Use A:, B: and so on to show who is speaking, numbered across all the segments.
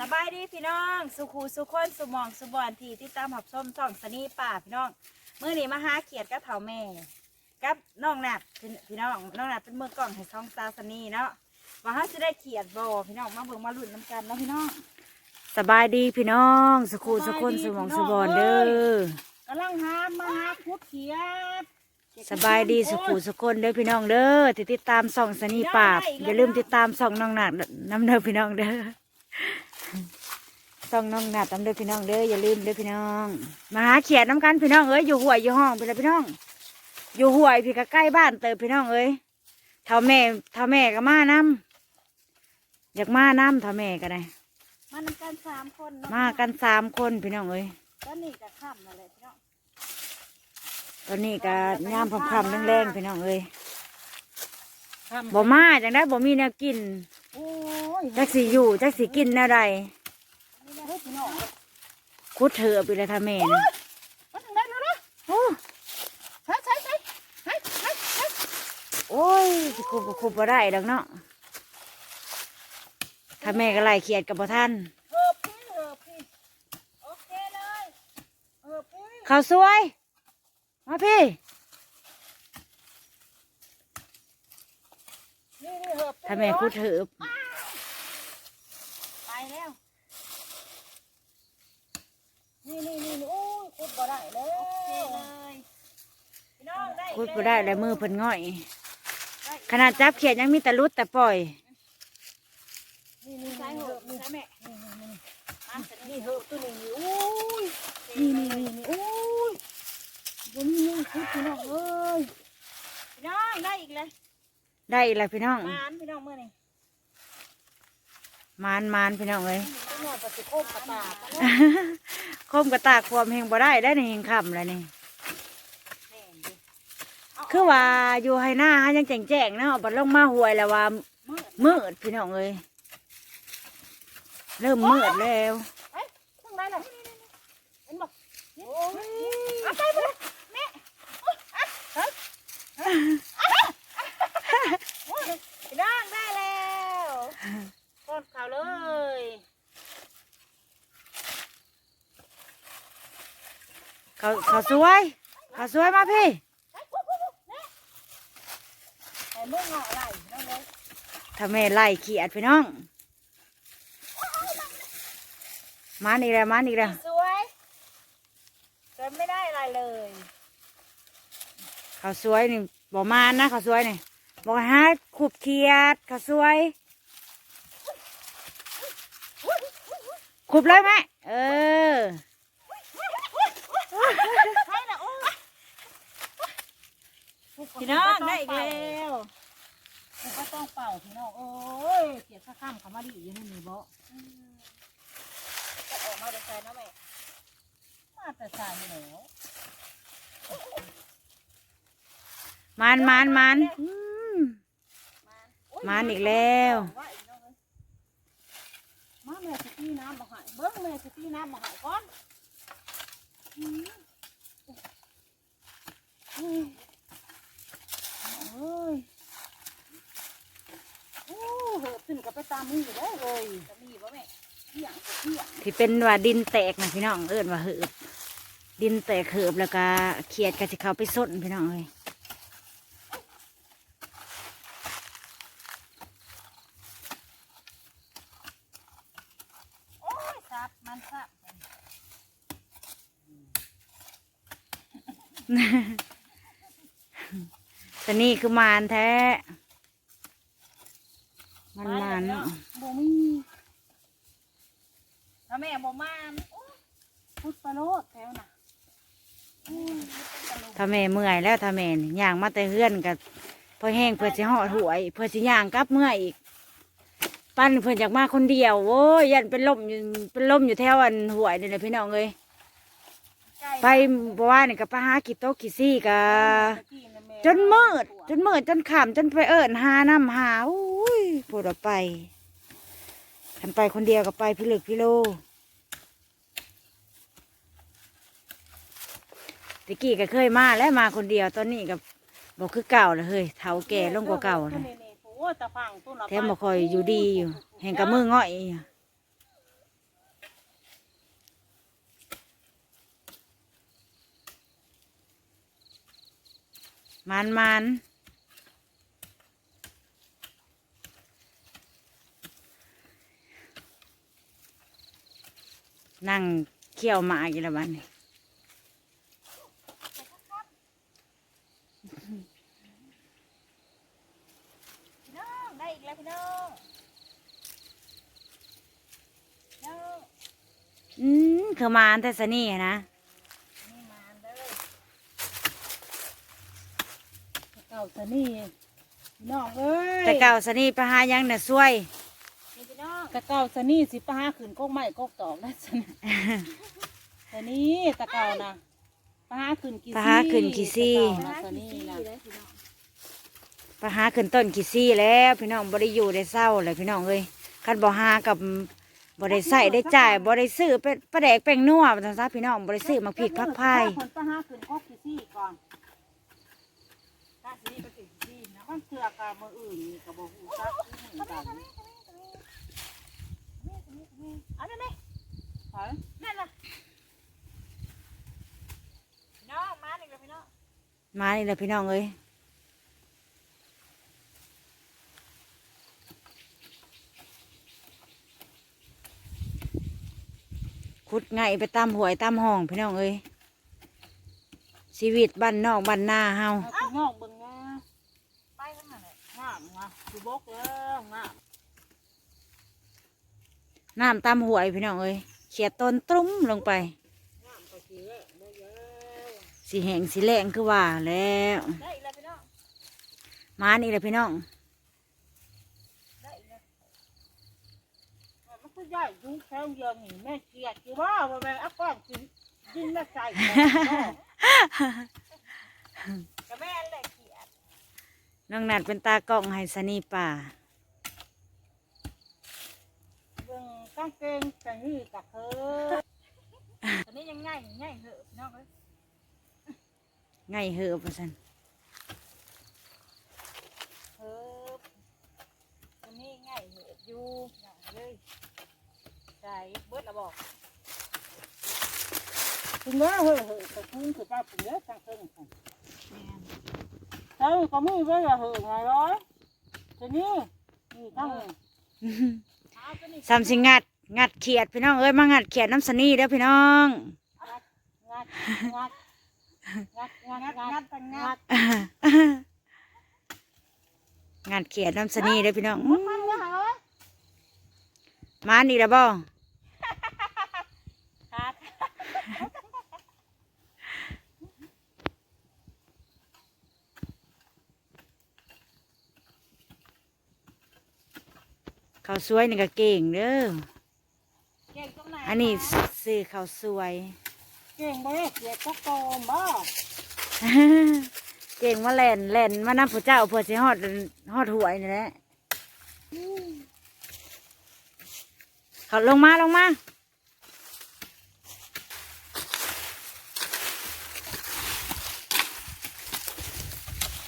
A: สบายดีพี่น้อง สุขูสุขคนสุหมองสุบอนที่ที่ตามหับส้มส่องสนีป่าพี่น้องเมื่อนี้มาหาเขียดกับเถาแม่กับน้องหนัดพี่พี่น้องน้องหนัดเป็นมือกล่องให้ซองซาสนีเนาะว่าเขาจะได้เขียดบ่พี่น้องมาเบิ่งมาลุ้นน้ำกันเนาะพี่น้อง
B: สบายดีพี่น้อง สุขูสุคนสุหมองสุบอนเด้อกำ
A: ลังหามาหาคุดเขียด
B: สบายดีสุขูสุคนเด้อพี่น้องเด้อที่ติดตามส่องสนีปราบอย่าลืมติดตามส่องน้องหนัดน้ำเด้อพี่น้องเด้อ ส่องน้องหนัดน้ำเด้อพี่น้องเด้ออย่าลืมเด้อพี่น้อง มาหาเขียดน้ำกันพี่น้องเอ้ยอยู่ห่วยอยู่ห้องไปเลยพี่น้อง อยู่ห่วยพี่ก็ใกล้บ้านเติบพี่น้องเอ้ยเท่าแม่เท่าแม่ก็มาน้ำอยากมาน้ำเท่าแม่ก็ได้
A: มานำกันสามคนเนาะ
B: มากันสามคนพี่น้องเอ้ย
A: ก็นี่จะค่ำนั่นแหละพี่น้อง
B: ตอนนี้ก็ย่ามพำๆแรงๆพี่น้องเอ้ย
A: ค่ำ
B: บ่มาจังได้บ่มีแนวกิน
A: โอ้ย
B: จักสิอยู่จักสิกินแนวใด
A: นี่นะเฮ้ยพี่น้อง
B: คุดเถอะไปเลยท่าแม่นะ
A: มาถึงได้แล้วนะ
B: โอ้
A: ใช่ใช่ใช่ใช่ใช่ใช่
B: โอ้ยสิคุบบ่คุบบ่ได้ดอกเนาะถ้าแม่ก็ไล่เขียดกับบ่ท่าน
A: เออพี่เออพี่โอเคเลยเออพี่
B: ข้าวสวย มาพี่
A: นี่นี่เออพี่
B: ถ้าแม่คุดเถอะ
A: ไป แล้ว นี่นี่นี่นี่โอ้ยคุดบ่ได้เลยโอเคเลยพี่น้องได้
B: คุดบ่ได้แล้วมือเพิ่นง่อย ขนาดจับเขียดยังมีแต่รุดแต่ปล่อย
A: นี่นี่ใช่เหอะใช่แม่นี่นี่นี่อะนี่เหอะตัวนี้นี่โอ้ยนี่นี่นี่นี่โอ้ยบนนี้คุดพี่น้องเอ้ยพี่น้องได้อีกเลย
B: ได้อีกแล้วพี่น้อง
A: มานพี่น้องเมื่อนี่
B: มานมานพี่น้องเอ้ย
A: พี่น้องปฏิโคมกระตาก
B: คมกระตากความเฮงบ่ได้ได้ในเฮงคำแล้วนี่
A: แม่นดิ
B: คือว่าอยู่ให้หน้าหายังแจ้งแจ้งๆเนาะบัดลงมาหวยแล้วว่า
A: มืด
B: มืดพี่น้องเอ้ยเริ่มมืดแล้ว
A: เอ้ยทั้งไรเลยเห็นบอกโอ้ยเอาไปไปแม่พี่น้องได้แล้ว กดข่าวเลย
B: เขาเขาสวยเขาสวยมาพี่
A: แต่เมื่อเงาะไหลน้องเลย
B: ถ้าแม่ไล่เขียดพี่น้อง มานี่แหละมานี่แหละ
A: สวยสวยไม่ได้อะไรเลย
B: เขาสวยนี่บอกมานะเขาสวยนี่บอกให้หาขุบเขียดเขาสวย ขุบเลยไหมเออ
A: ใช่ละโอ้ยพี่น้องได้อีกแล้ว
C: ก็ต้องเป่าพี่น้องโอ้ยเสียข้าข้ามเขามาดีอยู่ในนี่บ่
A: จะออกมาเดี๋ยวใส่นะแม่
C: มาแต่สายแล้ว
B: มานมานมานอืมมาอีกแล้ว
C: มาแม่ส ตีน้ำบ่หายเบิ้งแม่สิตีน้ำบ่หายก่อนอืมอืมเอ้ยโอ้เหิบขึ้นกับไปตามมือได้เลย
A: จะมีป่ะแม่
C: เที่ยงเที่ยง
B: ที่เป็นว่าดินแตกนะพี่น้องเอิ้นว่าเหือบดินแตกเหือบแล้วก็เขียดก็จะเข้าไปส้นพี่น้องเอ้ย
A: โอ้ยซับมันซับ
B: แต่นี่คือมานแท้มันมานเนาะ
C: บ่มี
A: ถ้าแม่บอกมา
C: พุทธปลาโลดแถวน่ะ
B: ถ้าแม่เมื่อยแล้วถ้าแม่นี่ย่างมาแต่เฮือนกับพอแห้งเพื่อสิห่อดหวย เพื่อสิย่างกลับเมื่อยอีก ปั้นเพื่อนอยากมาคนเดียวโว้ยยันเป็นลมอยู่เป็นลมอยู่แถวอันหวยนี่แหละพี่น้องเอ้ย
A: ไก่
B: ไปบัวานี่กับไปหากิโต๊ะกิซี่กะ
C: ตะกี้น่ะแม่
B: จนมืดจนมืดจนขำจนไปเอิญหาน้ำหาอุ้ยปวดไปทันไปคนเดียวก็ไปพิลึกพิโลตะกี้ก็เคยมาแล้วมาคนเดียวตอนนี้กับบอกคือเก่าเลยเฮ้ยเท้าแก่ลงกว่าเก่าเลย
C: นี่ๆโอ้ยตะฟังตัวน่ะ
B: แถมบ่คอยอยู่ดีอยู่ แห่งกับมือง่อยอยู่ มันมันนั่งเคี่ยวหมากอยู่แล้วบ้านนี้
A: พี่น้องได้อีกแล้วพี่น้องน้อง
B: อืมคือมาอันแต่สนี่นะ
A: นี่มาเด้อ
C: เก่าซะนี่พี่น้องเอ้ย
B: แต่เก่าสนี่ไปหายังน่ะซวย
A: นี่พี่น้อง
C: ตะเก่าซะนี่สิปะหาขึ้นกกไม้กกตอกได้ซะนี่ซะนี่ตะเก่านะปะหาขึ้นกี่
B: ปะหาขึ้นกี่ซี่
C: ตะเก่านะซะนี่นะ
A: ได้พี่น้อง
B: ไปหาขึ้นต้นกี่ซี่แล้วพี่น้องบ่ได้อยู่ได้เศร้าเลยพี่น้องเอ้ยคันบ่หากับบ่ได้ใส่ได้จ่ายบ่ได้ซื้อเป็นปลาแดกแป้งนัวว่าซั่นซะพี่น้องบ่ได้ซื้อมาพริกผักพาย
C: คนปะหาขึ้นกกกี่ซี่ก่อน
A: ถ้าสีก็สีสีเนา
C: มือกกับมืออื่นนี่กับบ่ฮู้จักคือกัน
A: เอาได้ไหม
C: ไป
A: นั่นล่ะพี่น้องมาอีกแล้วพี่น้อง
B: มานี่แหละพี่น้องเอ้ยขุดไงไปตามหวยตามห้องพี่น้องเอ้ยชีวิตบ้านนอกบ้านนาเฮา
C: เอาพี่น้องเบิ่งนะ
A: ไปทั้งนั้นเลย
C: งามนะสิบกแล้วงาม
B: น้ำตามหวยพี่น้องเอ้ยเขียดต้นตรุ้มลงไป
C: งามก็สิแล้วได้แล้ว
B: สีแหงสีแรงคือว่าแล้ว
A: ได้อีกแล้วพี่น้อง
B: มานี่แหละพี่น้อง
A: ได้อีกแล้ว
C: มันก็ย้ายยุงแถวเดียวนี่แม่เกลียดคือว่าว่าแม่อักก้อนกินดินมาใส่
A: กับแม่นแหละเขียด
B: น้องนัดเป็นตากล้องให้สนีป่า
C: เบิ่งกางเกงใส่นี่กับเธอ
A: ตอนนี้ยังง่ายง่ายเหอะพี่น้องเอ้ย
B: ไงเหอะประสัน
A: เฮ้อตอนนี้ง่ายเหอะอยู่พี่น้องเลยใส่เบิดละบอก
C: ถึงว่าเฮ้ยเฮ้ยแต่คุณคือป้าผมเยอะจังเพิ่ง ใช่ก็มีไว้ละเฮ้ยไงร้อยทีนี้นี่ตั้ง
A: เอาตัวนี้
B: สามสิงัดงัดเขียดพี่น้องเอ้ยมางัดเขียดน้ำสนีเด้อพี่น้อง
C: งัดงัดงัดงัด
A: งัด
C: งั
A: งั
C: ด
A: ดตังงั
C: งั
A: ด
C: ด
B: งัดเขียดน้ำสนีเด้อพี่น้อง
C: มันว่าเหรอ
B: มานี่ละบ่
A: ขาด
B: ข้าวสวยนี่ก็เก่งเด้อ
A: เก่งตรงไหน
B: อันนี้ซื้อข้าวสวย
C: เก่งบ่เกลียดก็โตมบ่
B: เก่งมาแล่นแล่นมาน้ำผู้เจ้าเพื่อสิฮอดฮอดหวยนี่แหละเขาลงมาลงมา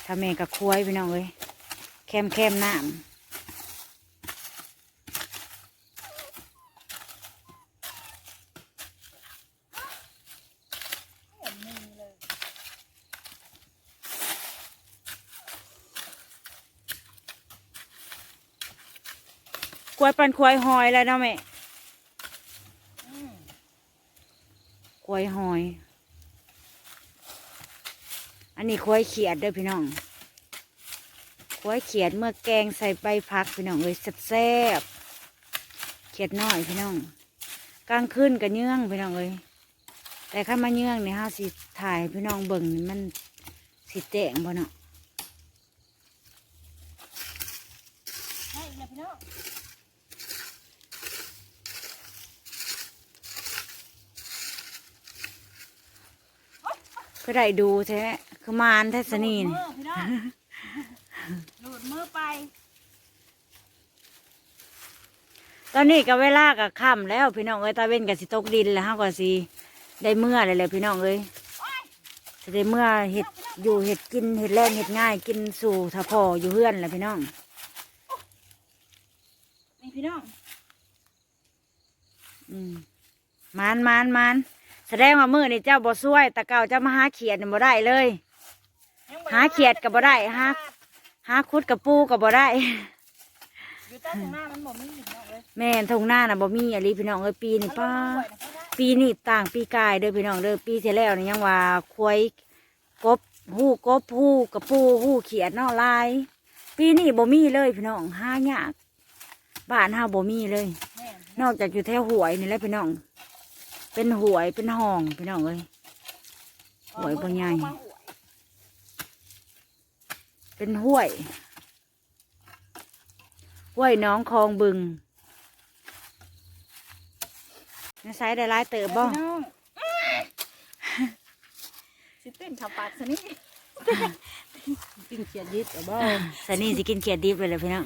B: ถ้าแม่กับคุ้ยพี่น้องเอ้ยแคมแคมน้
A: เห็นมีเลยำ
B: คุ้ยปันคุ้ยหอยแล้วนะแม่
A: อืม
B: คุ้ยหอย อันนี้คุ้ยเขียดเด้อพี่น้องคุ้ยเขียดเมื่อแกงใส่ใบพักพี่น้องเอ้ยแซ่บเขียดน้อยพี่น้องกลางคืนกับเยื่องพี่น้องเอ้ยแต่ข้ามาเยื่องเนี่ยห้าสิถ่ายพี่น้องเบิ่งมันสิแจ้งบ่เนาะ
A: ให้อีกแล้วพี่น้อง
B: ก็ได้ดูแท้คือมานแท้สนีน
A: หลุดมือพี่น้องหลุดมือไป
B: ตอนนี้ก็เวลาก็ค่ำแล้วพี่น้องเอ้ยตาเว้นก็สิตกดินแล้วเฮาก็สิได้เมื่อเลยแหละพี่น้องเอ้ยสิได้เมื่อเห็ดอยู่เห็ดกินเห็ดแรงเห็ดง่าย กินสู่ถ้าพออยู่เฮือนแหละพี่น้อง
A: นี่พี่น้อง
B: อืมมานมานมาน แสดงว่ามือนี่เจ้าบ่ช่วย แต่เก่าเจ้ามาหาเขียดนี่บ่ได้เลย หาเขียดก็บ่ได้หาหาคุดกับปูกับบ่ได้
A: อยู่ใต้ตรงหน้ามันบ่มีพี่น้องเอ้ย
B: แม่นทงหน้าน่ะบ่มีอะลีพี่น้องเอ้ยปีนี่ป้า ปีนี้ต่างปีกายเด้อพี่น้องเด้อปีที่แล้วนี่ยังว่าควายกบหู้กบหู้กระปูหู้เขียดเนาะลาย ปีนี้บ่มีเลยพี่น้องหายากบ้านเฮาบ่มีเลย
A: แม่
B: นอกจากอยู่แถวหวยนี่แหละพี่น้อง เป็นหวยเป็นห้องพี่น้องเอ้ยหวยบ่ใหญ่เป็นห้วยห้วยหน้องคลองบึงในไซส์ได้หลายเติบบ่
A: พี่น้องสิเต้นขับปากซะนี่
C: ปิ้งเขียดยิดเอาบ่
B: สันนี่สิกินเขียดดิบเลยเลยพี่น้อง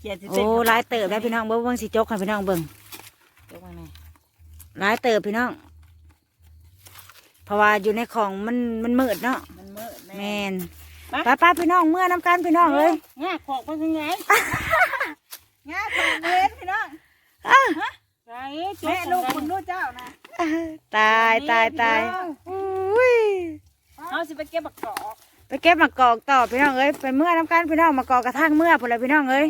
A: เขียดสิ
B: โอ้
A: เต้นขับปาก
B: หลายเติบได้วพี่น้องเบิ่งเบิ่งสิจกให้พี่น้องเบิ่ง
C: เดี๋ยวว่าไง
B: หลายเติบพี่น้องเพราะว่าอยู่ในของมันมันมืดเนาะ
C: มันมืด
B: แม
C: แม่
B: นป้าป้าพี่น้องเมื่อน้ำกันพี่น้องเอ้ย
C: ง่าขอกไปยังไง
A: งาของเว้นพี่น้อง
C: ไร
A: แม่ลูกคุณลูกเจ้านะ
B: ตายตายตายอุ้ย
A: เอาสิไปเก็บบักกอก
B: ไปเก็บมากอกต่อพี่น้องเอ้ยไปเมื่อน้ำกันพี่น้องมากอกกระทั่งเมื่อพอแล้วพี่น้องเอ้ย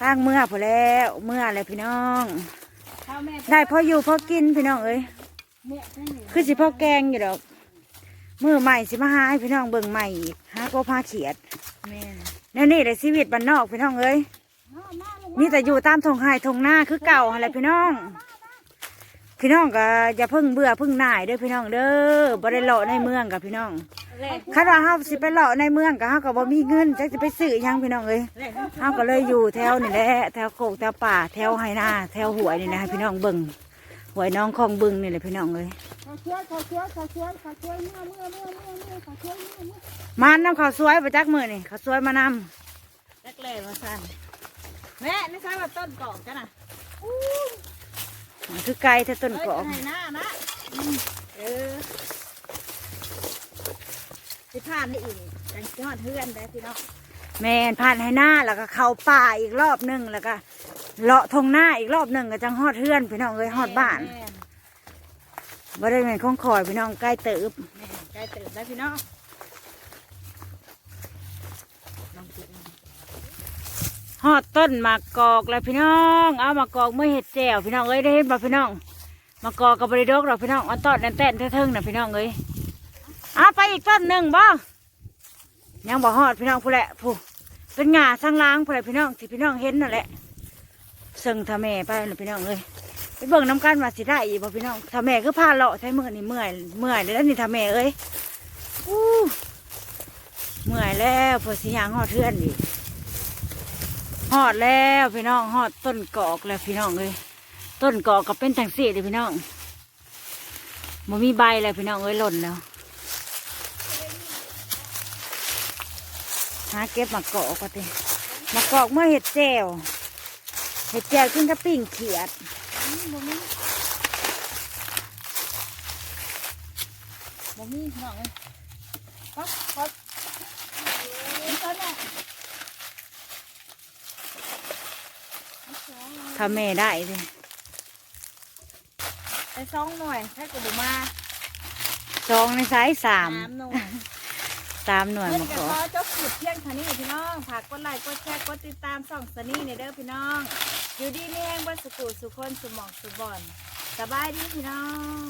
B: ทางเมื่อพอแล้วเมื่ออะไรพี่น้อง
A: ข้าวแม่
B: ได้พออยู่พอกินพี่น้องเอ้ย
A: แม่ได้อยู่
B: คือสิพ่อแกงอยู่ดอกมือใหม่สิมาหาให้พี่น้องเบิ่งใหม่อีกหาก็พาเขียด
A: แม่
B: นั่นนี่เลยชีวิตบ้านนอกพี่น้องเอ้ยมีแต่อยู่ตามทงไห้ทงหน้าคือเก่าอะไรพี่น้อง พี่น้องก็อย่าเพิ่งเบื่อเพิ่งหน่ายเด้อพี่น้องเด้อบ่ได้เลาะในเมืองกับพี่น้อง
A: แรก
B: คันว่าเฮาสิไปเลาะในเมืองก็เฮาก็บ่มีเงินจักสิไปซื้อหยังพี่น้องเอ้ย
A: แรก
B: เฮาก็เลยอยู่แถวนี่แหละแถวโคกแถวป่าแถวไหนาแถวหวยนี่นะให้พี่น้องเบิ่งหวยน้องคลองบึงนี่แหละพี่น้องเอ้ย
C: ขอช่วยขอช่วยขอช่วยขอช่วยเมื่อเมื่อเมื่อเมื่อเมื่อขอช่วยเมื่อเมื่อ
B: มานน้ำข้าวสวยประจักมือนี่ข้าวสวยมานำ
A: แรกแรกมาสั่นแม่นี่ใช่ว่าต้นกอกจ้ะน่ะ
B: มันคือไก่ถ้าต้นกอก
A: เอ้ยไหนหน้านะอืมเออสิผ่านได้อีกจังสิฮอดเฮือนได้พี่น้อง
B: แม่นผ่านให้หน้าแล้วก็เข้าป่าอีกรอบหนึงแล้วก็เลาะทงหน้าอีกรอบหนึ่งก็จังฮอดเฮือนพี่น้องเอ้ยฮอดบ้าน
A: แม่
B: บ่ได้แม่นของคอยพี่น้องใกล้เติบ
A: แม่ใกล้ตื่นได้พี่น้องลองกิน
B: ฮอดต้นมะกอกแล้วพี่น้อง เอามะกอกเมื่อเห็ดแจ่วพี่น้องเอ้ยได้เห็นบ่พี่น้องมะกอกกับบริดกหรอกพี่น้องอันต้นนั่นแต้นเทิงๆน่ะพี่น้องเอ้ยเอาไปอีกต้นหนึ่งบ่ยังบ่ฮอดพี่น้องผู้แหละผู้เป็นหงาสร้างล้างผู้แหละพี่น้องที่พี่น้องเห็นนั่นแหละซึ่งถ้าแม่ไปน่ะพี่น้องเอ้ยไปเบิ่งน้ำกันว่าสิได้อีกบ่พี่น้องถ้าแม่คือพาเลาะใช้มือนี่เมื่อยเมื่อยเลยแล้วนี่ถ้าแม่เอ้ยอู้เมื่อยแล้วพอสิยางฮอดเทือนอีกหอดแล้วพี่น้องหอดต้นกอกแล้วพี่น้องเลยต้นกอกก็เป็นจังสีเลยพี่น้องมันมีใบแล้วพี่น้องเอ้ยหล่นแล้วาเก็บมากอกก็ติมากอกเมื่อเห็ดแจวเห็ดแจวขึ้นกับปิ่งเขียด
A: บ่มีพี่น้องเลยปั๊บปั๊บนี่ต้นน่ะ
B: ถ้าแม่ได้เลย
A: ไปสองหน่วยถ้าเกิดบ่มา
B: สองในสายสาม
A: สามหน่วย
B: สามหน่วย
A: เพื่อน
B: มาก
A: กับ
B: อก
A: พ่อเจ้าขุดเที่ยงคันนี้พี่น้องฝากกดไลค์กดแชร์กดติดตามส่องสนี่ในเด้อพี่น้อง อยู่ดีนี่แห้งวัดสุกุสุคนสุหมองสุบอนสบายดีพี่น้อง